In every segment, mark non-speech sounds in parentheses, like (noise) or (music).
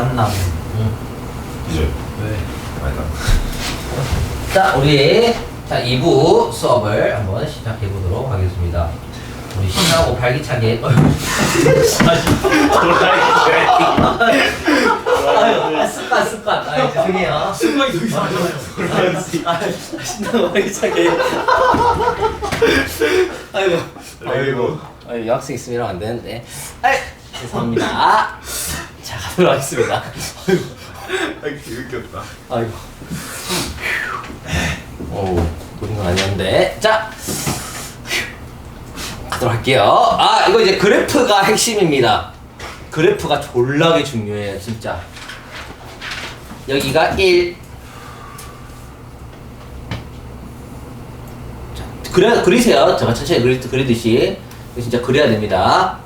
만남. 응. 이제 왜? 아니다. 자, 우리 자 2부 수업을 한번 시작해 보도록 하겠습니다. 우리 신나고 활기차게. 아유, 아, 습관 습관. 아, 죄송해요. 습관이 더 이상하잖아요. 아, 신나고 활기차게. 아이고. 아이고. 아유, 여학생 있으면 이러면 안 되는데. 아이, 죄송합니다. 자, 가도록 하겠습니다. 아 개웃겼다. 아이고. 오, 그런 건 아니었는데. 자, 가도록 할게요. 아, 이거 이제 그래프가 핵심입니다. 그래프가 졸라게 중요해요, 진짜. 여기가 1. 자, 그려, 그리세요. 제가 천천히 그리, 그리듯이. 진짜 그려야 됩니다.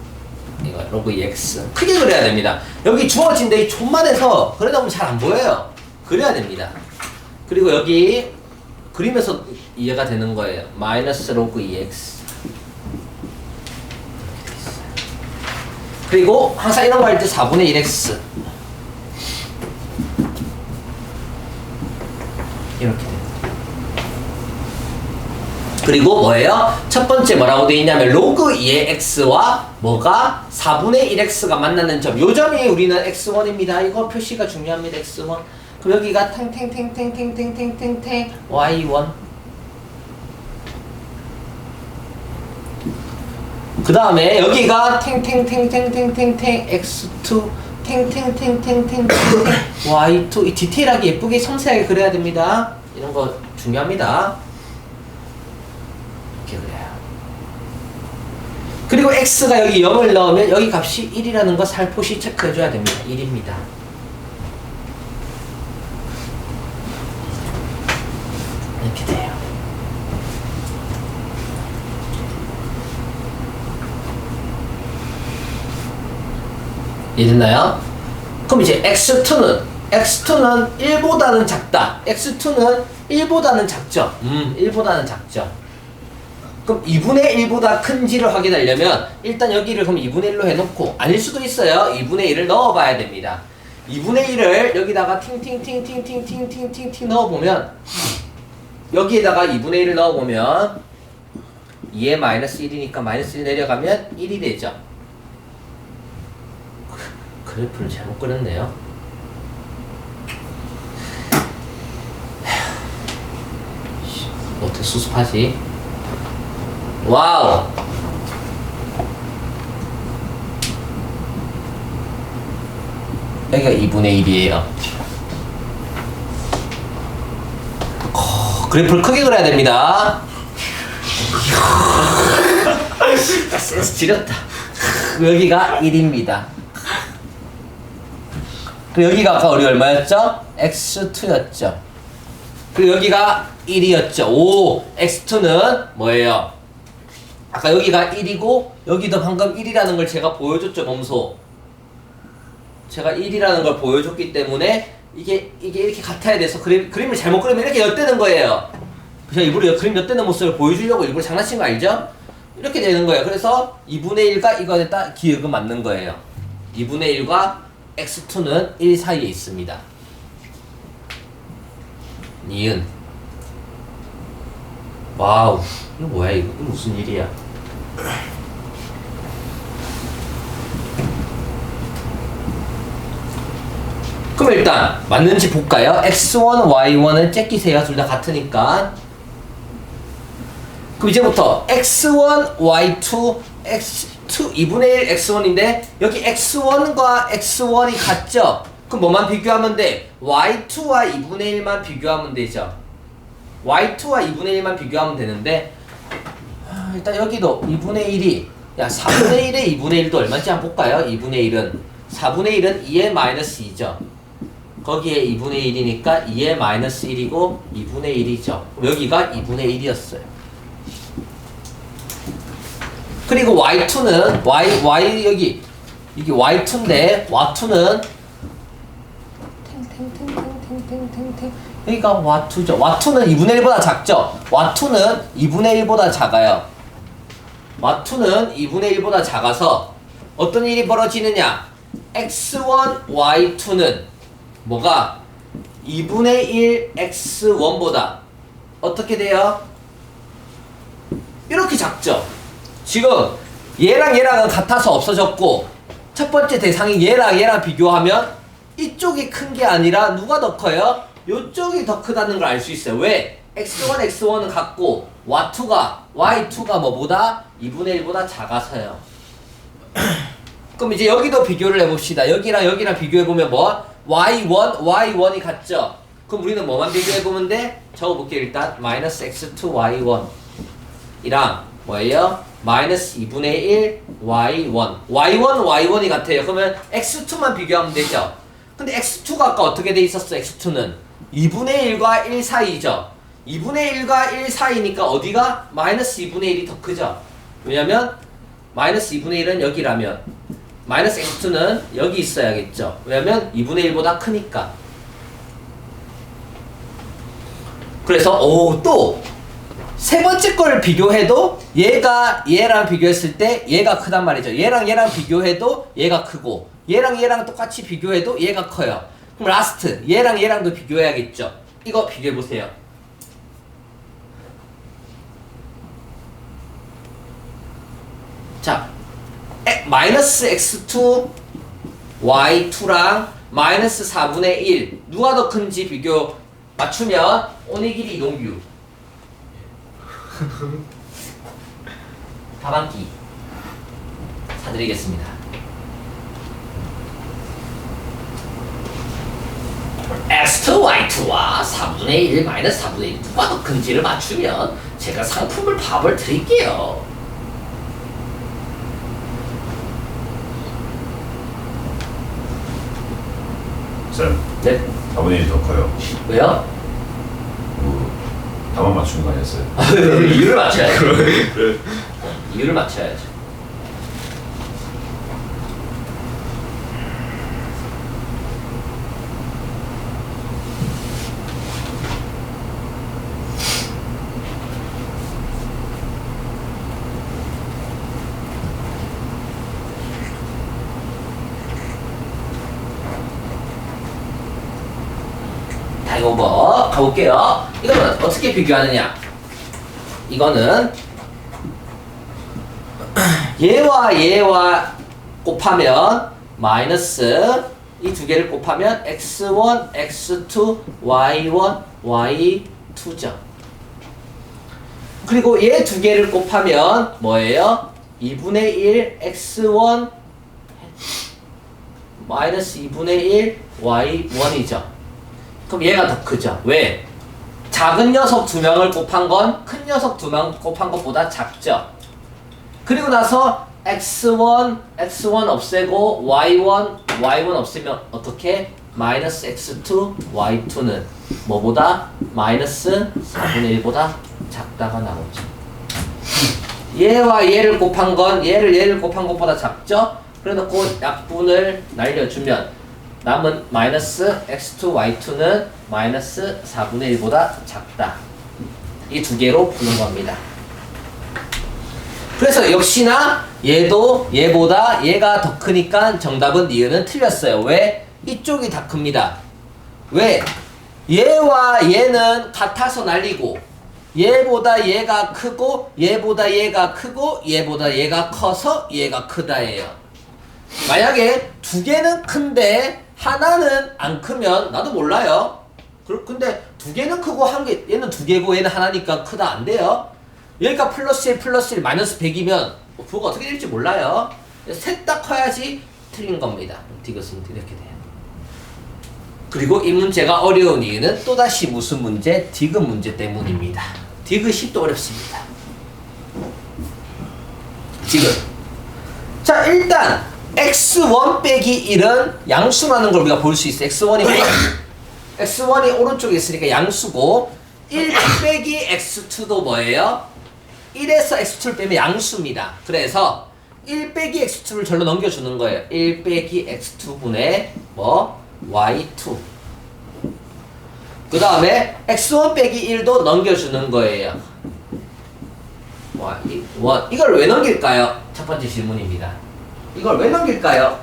로그 EX. 크게 그려야 됩니다. 여기 주어진 데 이 존만해서 그러다 보면 잘 안 보여요. 그려야 됩니다. 그리고 여기 그리면서 이해가 되는 거예요. 마이너스 로그 EX. 그리고 항상 이런 거 할 때 4분의 1x 이렇게. 그리고 뭐예요? 첫 번째 뭐라고 돼 있냐면 로그 2의 x와 뭐가 4분의 1x가 만나는 점. 요 점이 우리는 x1입니다. 이거 표시가 중요합니다. x1. 그럼 여기가 탱탱탱탱탱탱탱탱탱 y1. 그 다음에 여기가 탱탱탱탱탱탱탱 x2 탱탱탱탱탱탱 (coughs) y2 이 디테일하게 예쁘게 섬세하게 그려야 됩니다. 이런 거 중요합니다. 이렇게 그려요. 그리고 x가 여기 0을 넣으면 여기 값이 1이라는 거 살포시 체크해줘야 됩니다. 1입니다. 이렇게 돼요. 이해됐나요? 그럼 이제 x2는 x2는 1보다는 작다. x2는 1보다는 작죠. 음, 1보다는 작죠. 그럼 2분의 1보다 큰지를 확인하려면 일단 여기를 그럼 2분의 1로 해놓고 아닐 수도 있어요. 2분의 1을 넣어봐야 됩니다. 2분의 1을 여기다가 팅팅팅팅팅팅팅팅팅 넣어보면 여기에다가 2분의 1을 넣어보면 2에 마이너스 1이니까 마이너스 1 내려가면 1이 되죠. 그래프를 잘못 그렸네요. 씨, 어떻게 수습하지? 와우! 여기가 2분의 1이에요. 그래프를 크게 그려야 됩니다. (laughs) 지렸다. 여기가 1입니다. 그리고 여기가 아까 우리 얼마였죠? x2였죠. 그리고 여기가 1이었죠. 오, x2는 뭐예요? 아까 여기가 1이고 여기도 방금 1이라는 걸 제가 보여줬죠, 몸소. 제가 1이라는 걸 보여줬기 때문에 이게 이게 이렇게 같아야 돼서 그림, 그림을 잘못 그리면 이렇게 엿대는 거예요. 제가 일부러 그림 엿대는 모습을 보여주려고 일부러 장난친 거 알죠? 이렇게 되는 거예요. 그래서 2분의 1과 이거에 딱 기억은 맞는 거예요. 2분의 1과 x2는 1 사이에 있습니다. 니은. 와우. 이거 뭐야? 이거 무슨 일이야? 그럼 일단 맞는지 볼까요? x1, y1은 째끼세요. 둘 다 같으니까. 그럼 이제부터 x1, y2, x2, 2분의 1 x1인데 여기 x1과 x1이 같죠? 그럼 뭐만 비교하면 돼? y2와 2분의 1만 비교하면 되죠. y2와 2분의 1만 비교하면 되는데 아, 일단 여기도 2분의 1이 야 4분의 1의 2분의 1도 얼마인지 한번 볼까요? 2분의 1은 4분의 1은 2의 마이너스 2죠. 거기에 2분의 1이니까 2의 마이너스 1이고 2분의 1이죠. 여기가 2분의 1이었어요. 그리고 y2는 y y 여기 이게 y2인데 y2는 탱탱탱탱탱탱탱 여기가 y2죠. y2는 2분의 1보다 작죠. y2는 2분의 1보다 작아요. Y2는 2분의 1보다 작아서 어떤 일이 벌어지느냐? x1, y2는 뭐가 2분의 1 x1보다 어떻게 돼요? 이렇게 작죠. 지금 얘랑 얘랑은 같아서 없어졌고 첫 번째 대상이 얘랑 얘랑 비교하면 이쪽이 큰 게 아니라 누가 더 커요? 이쪽이 더 크다는 걸 알 수 있어요. 왜? X1, x1은 같고 y2가 y2가 뭐보다 2분의 1보다 작아서요. (clears throat) 그럼 이제 여기도 비교를 해봅시다. 여기랑 여기랑 비교해보면 뭐? y1, y1이 같죠? 그럼 우리는 뭐만 비교해보면 돼? 적어볼게요 일단 마이너스 x2, y1 이랑 뭐예요? 마이너스 2분의 1 y1 y1, y1이 같아요. 그러면 x2만 비교하면 되죠? 근데 x2가 아까 어떻게 돼 있었어? x2는 2분의 1과 1 사이죠? 2분의 1과 1 사이니까 어디가? 마이너스 2분의 1이 더 크죠? 왜냐면 마이너스 2분의 1은 여기라면 마이너스 x2는 여기 있어야겠죠. 왜냐면 2분의 1보다 크니까. 그래서 오 또 세 번째 걸 비교해도 얘가 얘랑 비교했을 때 얘가 크단 말이죠. 얘랑 얘랑 비교해도 얘가 크고 얘랑 얘랑 똑같이 비교해도 얘가 커요. 그럼 라스트 얘랑 얘랑도 비교해야겠죠. 이거 비교해 보세요. 자, 에, 마이너스 x2 y2랑 마이너스 4분의 1 누가 더 큰지 비교 맞추면 오니기리 한끼 사드리겠습니다. x2 y2와 4분의 1 마이너스 4분의 1 누가 더 큰지를 맞추면 제가 상품을 밥을 드릴게요. 쌤, 네? 4분의 1이 더 커요. 왜요? 그, 답만 맞추는 거 아니었어요? 이유를 맞춰야죠. 그래. (laughs) 이유를 맞춰야죠. 자, 이거 뭐 가 볼게요. 이거는 어떻게 비교하느냐? 이거는 얘와 얘와 곱하면 마이너스 이 두 개를 곱하면 x1, x2, y1, y2죠. 그리고 얘 두 개를 곱하면 뭐예요? 2분의 1 x1 마이너스 2분의 1 y1이죠. 그럼 얘가 더 크죠. 왜? 작은 녀석 두 명을 곱한 건 큰 녀석 두 명 곱한 것보다 작죠. 그리고 나서 x1, x1 없애고 y1, y1 없애면 어떻게? 마이너스 x2, y2는 뭐보다? 마이너스 4분의 1보다 작다가 나오죠. 얘와 얘를 곱한 건 얘를 얘를 곱한 것보다 작죠? 그래놓고 약분을 날려주면 남은 마이너스 x2, y2는 마이너스 4분의 1보다 작다. 이 두 개로 푸는 겁니다. 그래서 역시나 얘도 얘보다 얘가 더 크니까 정답은 니은은 틀렸어요. 왜? 이쪽이 다 큽니다. 왜? 얘와 얘는 같아서 날리고 얘보다 얘가 크고 얘보다 얘가 크고 얘보다 얘가 커서 얘가 크다예요. 만약에 두 개는 큰데 하나는 안 크면 나도 몰라요. 그- 근데 두 개는 크고 한 개, 얘는 두 개고 얘는 하나니까 크다 안 돼요. 여기가 플러스 1 플러스 1 마이너스 100이면 부호가 어떻게 될지 몰라요. 셋 다 커야지 틀린 겁니다. 디귿은 이렇게 돼요. 그리고 이 문제가 어려운 이유는 또다시 무슨 문제? 디귿 문제 때문입니다. 디귿이 또 어렵습니다. 디귿. 자, 일단 x1 빼기 1은 양수라는 걸 우리가 볼 수 있어. x1이 x1이 오른쪽에 있으니까 양수고 1 빼기 x2도 뭐예요? 1에서 x2를 빼면 양수입니다. 그래서 1 빼기 x2를 절로 넘겨주는 거예요. 1 빼기 x2분의 뭐 y2 그 다음에 x1 빼기 1도 넘겨주는 거예요. y1 이걸 왜 넘길까요? 첫 번째 질문입니다. 이걸 왜 넘길까요?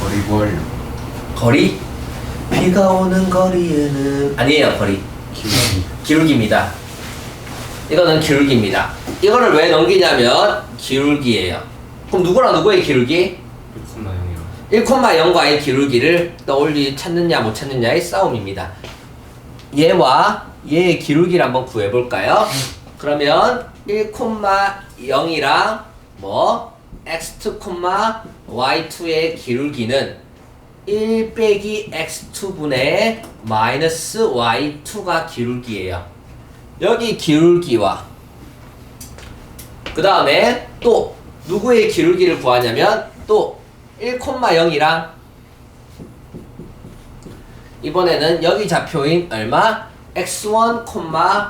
거리 구하려. 거리? 비가 오는 거리에는 아니에요 거리. 기울기. 기울기입니다. 이거는 기울기입니다. 이거를 왜 넘기냐면 기울기예요. 그럼 누구랑 누구의 기울기? 1,0이랑 1,0과의 기울기를 떠올리 찾느냐 못 찾느냐의 싸움입니다. 얘와 얘의 기울기를 한번 구해볼까요? 그러면 1,0이랑 뭐 x2, y2의 기울기는 1 빼기 x2분의 마이너스 y2가 기울기예요. 여기 기울기와 그 다음에 또 누구의 기울기를 구하냐면 또 1,0이랑 이번에는 여기 좌표인 얼마? x1,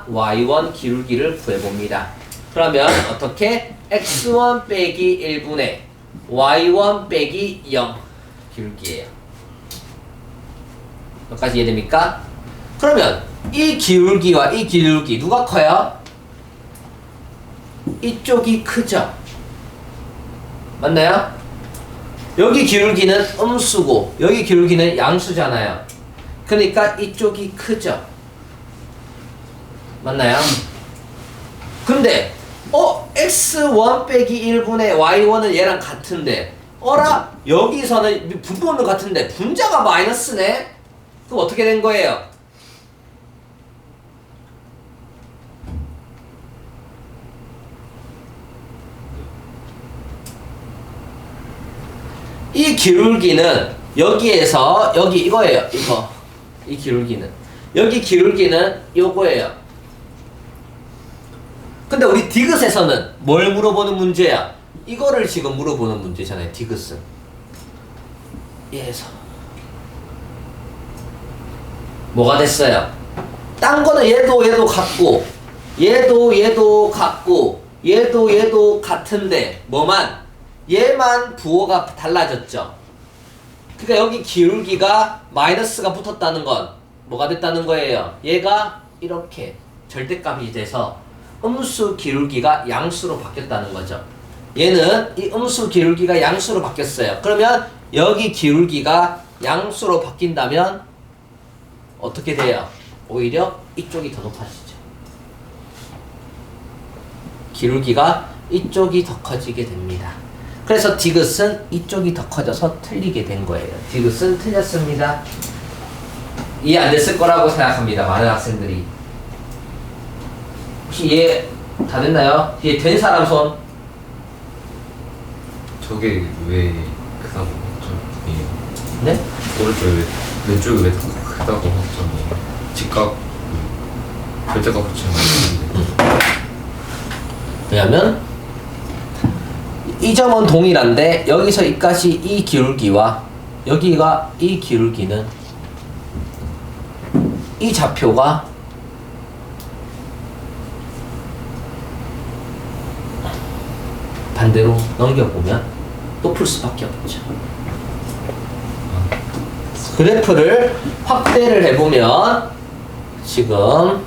y1 기울기를 구해봅니다. 그러면 어떻게? x1 빼기 1분의 y1 빼기 0 기울기예요. 여기까지 이해됩니까? 그러면 이 기울기와 이 기울기 누가 커요? 이쪽이 크죠? 맞나요? 여기 기울기는 음수고 여기 기울기는 양수잖아요. 그러니까 이쪽이 크죠? 맞나요? 근데 어 x1 빼기 1분의 y1은 얘랑 같은데 어라 여기서는 분모는 같은데 분자가 마이너스네? 그럼 어떻게 된 거예요? 이 기울기는 여기에서 여기 이거예요 이거 이 기울기는. 여기 기울기는 요거예요. 근데 우리 디귿에서는 뭘 물어보는 문제야? 이거를 지금 물어보는 문제잖아요 디귿은. 얘에서. 뭐가 됐어요? 딴 거는 얘도 얘도 같고 얘도 얘도 같고 얘도 얘도 같은데 뭐만? 얘만 부호가 달라졌죠. 그러니까 여기 기울기가 마이너스가 붙었다는 건 뭐가 됐다는 거예요? 얘가 이렇게 절대값이 돼서 음수 기울기가 양수로 바뀌었다는 거죠. 얘는 이 음수 기울기가 양수로 바뀌었어요. 그러면 여기 기울기가 양수로 바뀐다면 어떻게 돼요? 오히려 이쪽이 더 높아지죠. 기울기가 이쪽이 더 커지게 됩니다. 그래서 디귿은 이쪽이 더 커져서 틀리게 된 거예요. 디귿은 틀렸습니다. 이해 안 됐을 거라고 생각합니다. 많은 학생들이. 혹시 이해 다 됐나요? 이해 된 사람 손? 저게 왜 크다고 확정이에요? 네? 오른쪽에 왜 왼쪽이 왜 크다고 확정이에요? 직각 그 절대값 있는데 왜냐면 이 점은 동일한데 여기서 이까지 이 기울기와 여기가 이 기울기는 이 좌표가 반대로 넘겨보면 높을 수밖에 없죠. 그래프를 확대를 해보면 지금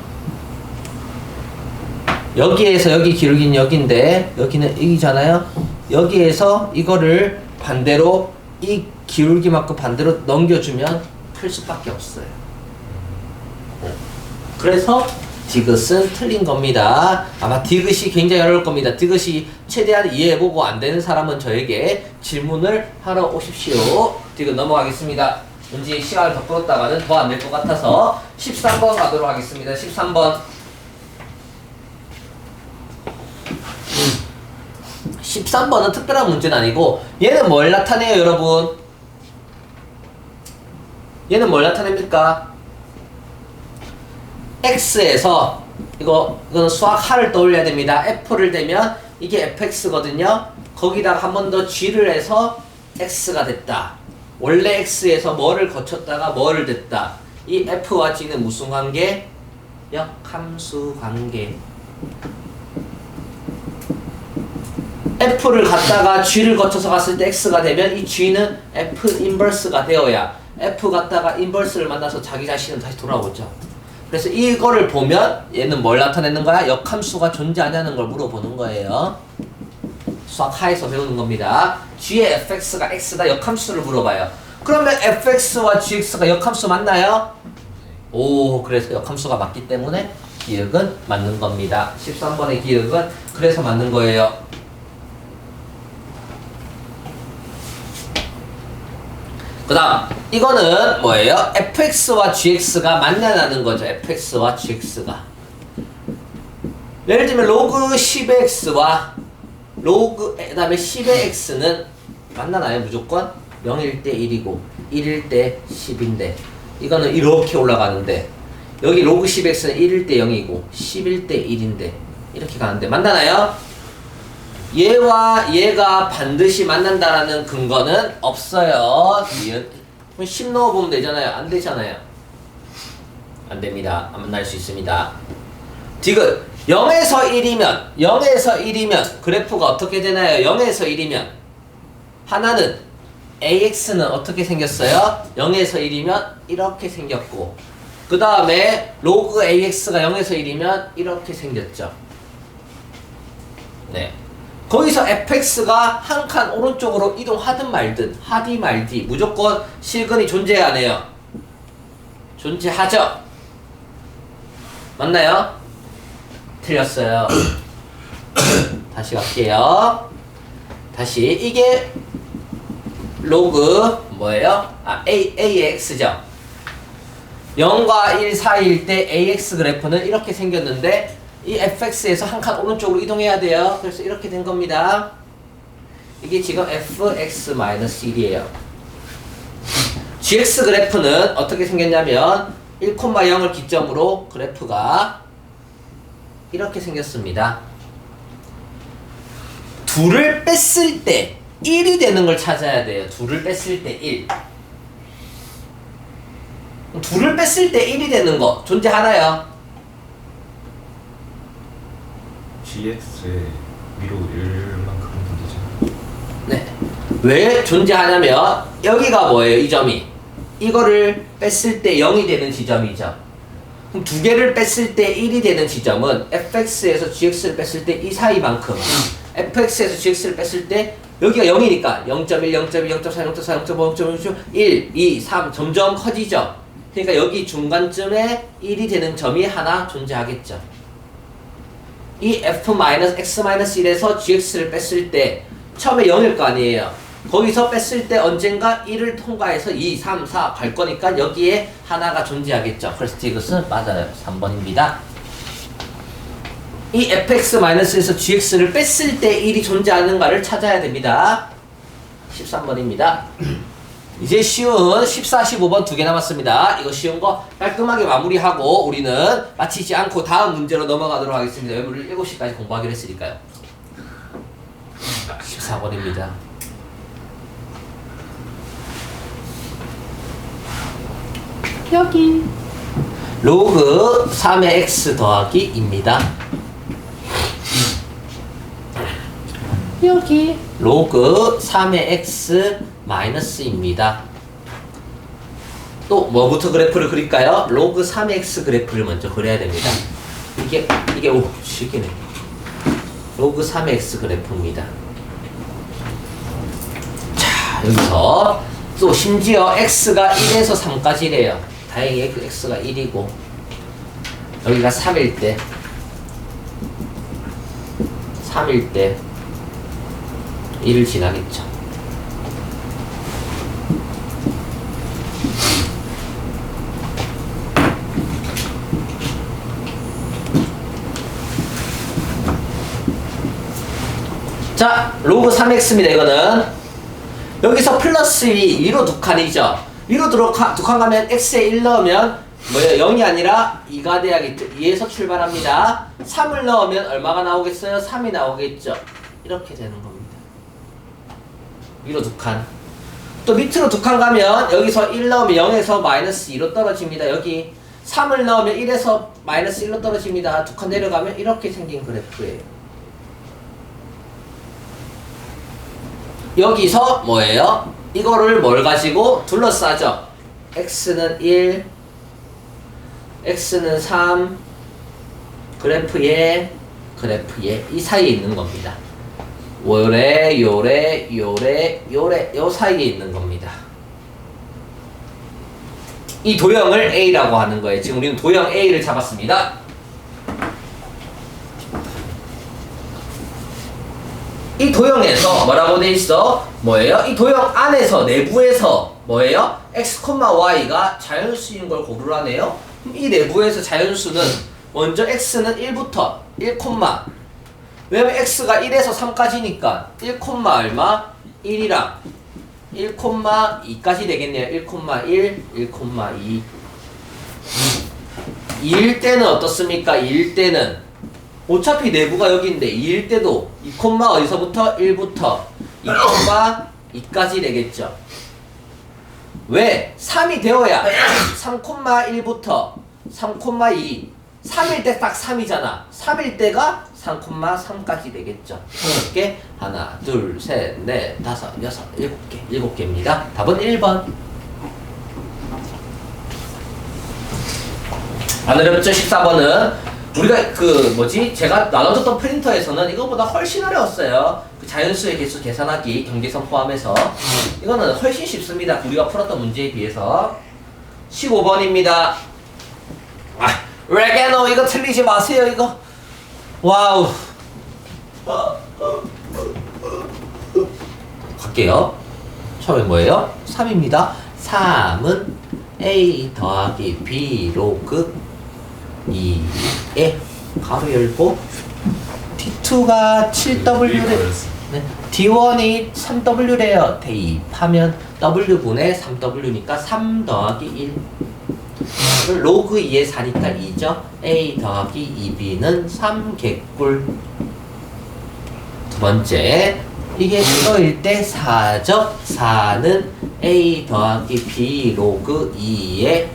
여기에서 여기 기울기는 여기인데 여기는 여기잖아요. 여기에서 이거를 반대로 이 기울기만큼 반대로 넘겨주면 클 수밖에 없어요. 그래서 디귿은 틀린 겁니다. 아마 디귿이 굉장히 어려울 겁니다. 디귿이 최대한 이해해보고 안 되는 사람은 저에게 질문을 하러 오십시오. 디귿 넘어가겠습니다. 왠지 시간을 더 끌었다가는 더 안 될 것 같아서 13번 가도록 하겠습니다. 13번. 13번은 특별한 문제는 아니고 얘는 뭘 나타내요 여러분? 얘는 뭘 나타냅니까? x에서 이거 이거는 수학 하를 떠올려야 됩니다. f를 대면 이게 fx거든요. 거기다가 한 번 더 g를 해서 x가 됐다. 원래 x에서 뭐를 거쳤다가 뭐를 됐다. 이 f와 g는 무슨 관계? 역함수 관계. F를 갖다가 G를 거쳐서 갔을 때 X가 되면 이 G는 F 인버스가 되어야 F 갖다가 인버스를 만나서 자기 자신은 다시 돌아오죠. 그래서 이거를 보면 얘는 뭘 나타내는 거야? 역함수가 존재하냐는 걸 물어보는 거예요. 수학 하에서 배우는 겁니다. G의 fx가 x다 역함수를 물어봐요. 그러면 fx와 gx가 역함수 맞나요? 오, 그래서 역함수가 맞기 때문에 기억은 맞는 겁니다. 13번의 기억은 그래서 맞는 거예요. 그 다음, 이거는 뭐예요? fx와 gx가 만나는 거죠. fx와 gx가. 예를 들면 로그 10의 x와 로그 그 다음에 10의 x는 만나나요 무조건? 0일 때 1이고 1일 때 10인데 이거는 이렇게 올라가는데 여기 로그 10x는 1일 때 0이고 10일 때 1인데 이렇게 가는데 만나나요? 얘와 얘가 반드시 만난다라는 근거는 없어요. 니은. 그럼 10 넣어보면 되잖아요. 안 되잖아요. 안 됩니다. 안 만날 수 있습니다. 디귿 0에서 1이면 0에서 1이면 그래프가 어떻게 되나요? 0에서 1이면 하나는 AX는 어떻게 생겼어요? 0에서 1이면 이렇게 생겼고 그 다음에 로그 AX가 0에서 1이면 이렇게 생겼죠. 네. 거기서 fx가 한 칸 오른쪽으로 이동하든 말든 하디 말디 무조건 실근이 존재해야 해요. 존재하죠. 맞나요? 틀렸어요. (coughs) 다시 갈게요. 다시 이게 로그 뭐예요? 아 a ax죠. 0과 1 사이일 때 ax 그래프는 이렇게 생겼는데 이 fx에서 한 칸 오른쪽으로 이동해야 돼요. 그래서 이렇게 된 겁니다. 이게 지금 fx-1이에요. gx 그래프는 어떻게 생겼냐면 1,0을 기점으로 그래프가 이렇게 생겼습니다. 둘을 뺐을 때 1이 되는 걸 찾아야 돼요. 둘을 뺐을 때 1. 둘을 뺐을 때 1이 되는 거 존재하나요? GX의 위로 1만큼 되죠. 네. 왜 존재하냐면 여기가 뭐예요? 이 점이. 이거를 뺐을 때 0이 되는 지점이죠. 그럼 두 개를 뺐을 때 1이 되는 지점은 fx에서 gx를 뺐을 때 이 사이만큼 fx에서 gx를 뺐을 때 여기가 0이니까 0.1, 0.2, 0.4, 0.4, 0.5, 0.5, 1, 2, 3 점점 커지죠. 그러니까 여기 중간쯤에 1이 되는 점이 하나 존재하겠죠. 이 f-x-1에서 gx를 뺐을 때 처음에 0일 거 아니에요. 거기서 뺐을 때 언젠가 1을 통과해서 2, 3, 4 갈 거니까 여기에 하나가 존재하겠죠. 그래서 이것은 맞아요. 3번입니다. 이 fx-에서 gx를 뺐을 때 1이 존재하는가를 찾아야 됩니다. 13번입니다. 이제 쉬운 14, 15번 두 개 남았습니다. 이거 쉬운 거 깔끔하게 마무리하고 우리는 마치지 않고 다음 문제로 넘어가도록 하겠습니다. 여러분들 7시까지 공부하기로 했으니까요. 14번입니다. 여기 로그 3의 x 더하기 입니다. 여기 로그 3의 x 마이너스입니다. 또 뭐부터 그래프를 그릴까요? 로그 3의 x 그래프를 먼저 그려야 됩니다. 이게 이게 오 시기네. 로그 3의 x 그래프입니다. 자 여기서 또 심지어 x가 1에서 3까지래요. 다행히 그 x가 1이고 여기가 3일 때 3일 때 1을 지나겠죠. 자, 로그 3x입니다, 이거는. 여기서 플러스 2, 위로 두 칸이죠. 위로 두칸 가면 x에 1 넣으면 뭐예요? 0이 아니라 2가 돼야겠죠. 2에서 출발합니다. 3을 넣으면 얼마가 나오겠어요? 3이 나오겠죠. 이렇게 되는 겁니다. 위로 두 칸. 또 밑으로 두 칸 가면 여기서 1 넣으면 0에서 마이너스 2로 떨어집니다. 여기 3을 넣으면 1에서 마이너스 1로 떨어집니다. 두 칸 내려가면 이렇게 생긴 그래프예요. 여기서 뭐예요? 이거를 뭘 가지고 둘러싸죠? x는 1, x는 3, 그래프에, 그래프에 이 사이에 있는 겁니다. 요래, 요래, 요래, 요래, 요 사이에 있는 겁니다. 이 도형을 A라고 하는 거예요. 지금 우리는 도형 A를 잡았습니다. 이 도형에서 뭐라고 돼 있어? 뭐예요? 이 도형 안에서 내부에서 뭐예요? x, y가 자연수인 걸 고르라네요. 이 내부에서 자연수는 먼저 x는 1부터 1, 왜냐면 x가 1에서 3까지니까 1, 얼마? 1이랑 1,2까지 되겠네요. 1,1, 1,2. 2일 때는 어떻습니까? 2일 때는 어차피 내부가 여기인데 2일 때도 2, 어디서부터 1부터 2,2까지 되겠죠. 왜? 3이 되어야 3,1부터 3,2 3일 때 딱 3이잖아. 3일 때가 3,3까지 되겠죠. 몇 개? 하나, 둘, 셋, 넷, 다섯, 여섯, 일곱 개. 일곱 개입니다. 답은 1번. 안 어렵죠? 14번은 우리가 그 뭐지? 제가 나눠줬던 프린터에서는 이거보다 훨씬 어려웠어요. 그 자연수의 개수 계산하기 경계선 포함해서 이거는 훨씬 쉽습니다. 우리가 풀었던 문제에 비해서 15번입니다. 아, 레게노 이거 틀리지 마세요 이거. 와우. 갈게요. 처음에 뭐예요? 3입니다. 3은 A 더하기 B 로그 2에 가로 열고 D2가 7W래 네. D1이 3W래요. 대입하면 W분의 3W니까 3 더하기 1 로그 2에 4니까 2죠. A 더하기 2B는 3 개꿀 두 번째 이게 이거일 때 4죠. 4는 A 더하기 B 로그 2에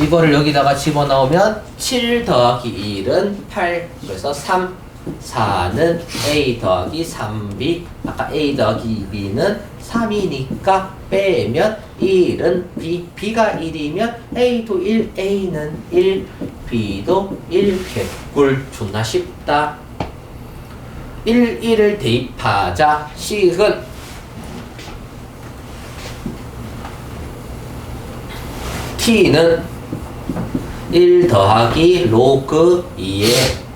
이거를 여기다가 집어넣으면 7 더하기 1은 8 그래서 3 4는 A 더하기 3B 아까 A 더하기 2B는 3이니까 빼면 1은 B B가 1이면 A도 1 A는 1 B도 1 개꿀 존나 쉽다 1, 1을 대입하자 식은 t는 1 더하기 로그 2의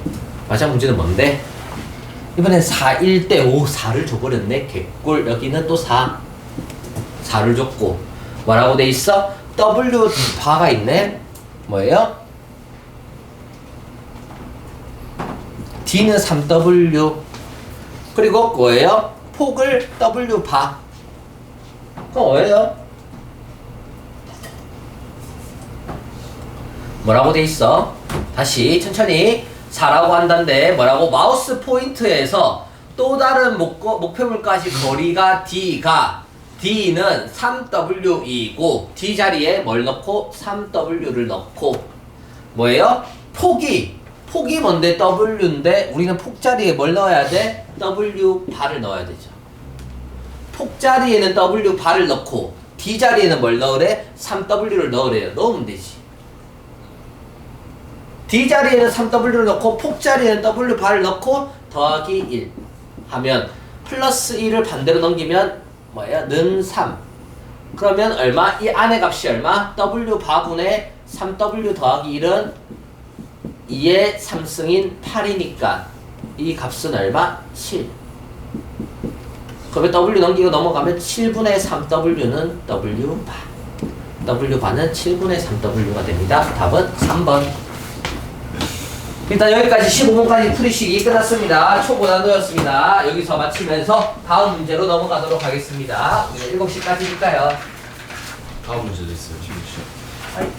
마지막 문제는 뭔데? 이번엔 4일 때, 오, 4를 줘버렸네. 개꿀. 여기는 또 4. 4를 줬고. 뭐라고 돼 있어? W 바가 있네. 뭐예요? D는 3W. 그리고 뭐예요? 폭을 W 바. 그럼 뭐예요? 뭐라고 돼 있어? 다시 천천히 4라고 한다는데 뭐라고 마우스 포인트에서 또 다른 목거, 목표물까지 거리가 D가 D는 3W이고 D 자리에 뭘 넣고 3W를 넣고 뭐예요? 폭이 폭이 뭔데 W인데 우리는 폭 자리에 뭘 넣어야 돼? W 바를 넣어야 되죠. 폭 자리에는 W 바를 넣고 D 자리에는 뭘 넣으래? 3W를 넣으래요. 넣으면 되지. D 자리에는 3W를 넣고 폭 자리에는 W 바를 넣고 더하기 1 하면 플러스 1을 반대로 넘기면 뭐야? 는 3. 그러면 얼마? 이 안의 값이 얼마? W 바분의 3W 더하기 1은 2의 3승인 8이니까 이 값은 얼마? 7. 그러면 W 넘기고 넘어가면 7분의 3W는 W 바. W 바는 7분의 3W가 됩니다. 답은 3번. 일단 여기까지 15분까지 풀이식이 끝났습니다. 초고난도였습니다. 여기서 마치면서 다음 문제로 넘어가도록 하겠습니다. 7시까지니까요. 다음 문제도 있어요. 지금.